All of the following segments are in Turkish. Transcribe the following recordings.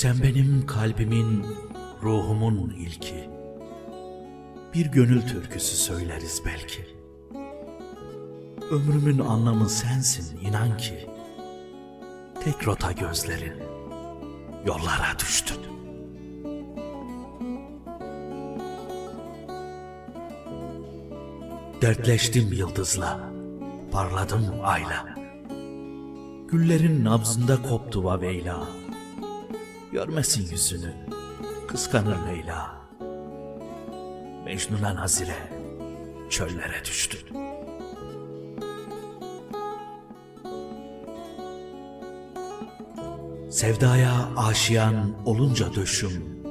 Sen benim kalbimin, ruhumun ilki. Bir gönül türküsü söyleriz belki. Ömrümün anlamı sensin inan ki. Tek rota gözlerin, yollara düştün. Dertleştim yıldızla, parladım ayla. Güllerin nabzında koptu vaveyla. Görmesin yüzünü, kıskanır Leyla. Mecnun'a nazire, çöllere düştün. Sevdaya aşiyan olunca döşüm,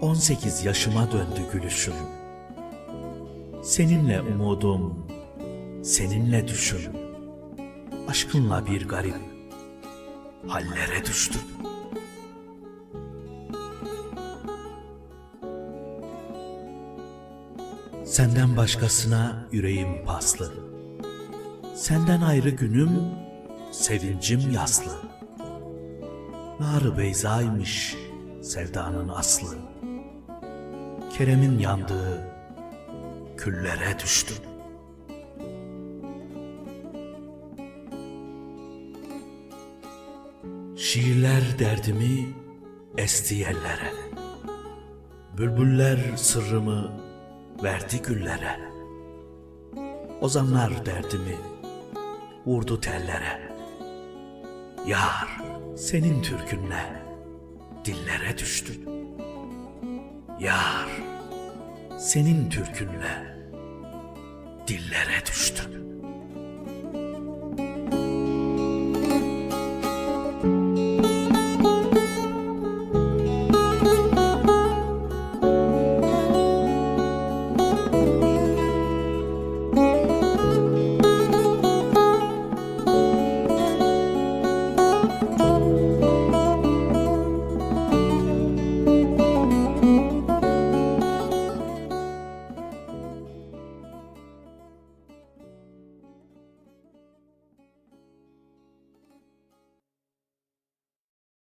18 yaşıma döndü gülüşüm. Seninle umudum, seninle düşüm. Aşkınla bir garip hallere düştüm. Senden başkasına yüreğim paslı. Senden ayrı günüm, sevincim yaslı. Nar Beyza'ymış sevdanın aslı. Kerem'in yandığı küllere düştüm. Şiirler derdimi esti yellere. Bülbüller sırrımı verdi güllere. Ozanlar derdimi vurdu tellere. Yar senin türkünle dillere düştüm. Yar senin türkünle dillere düştüm.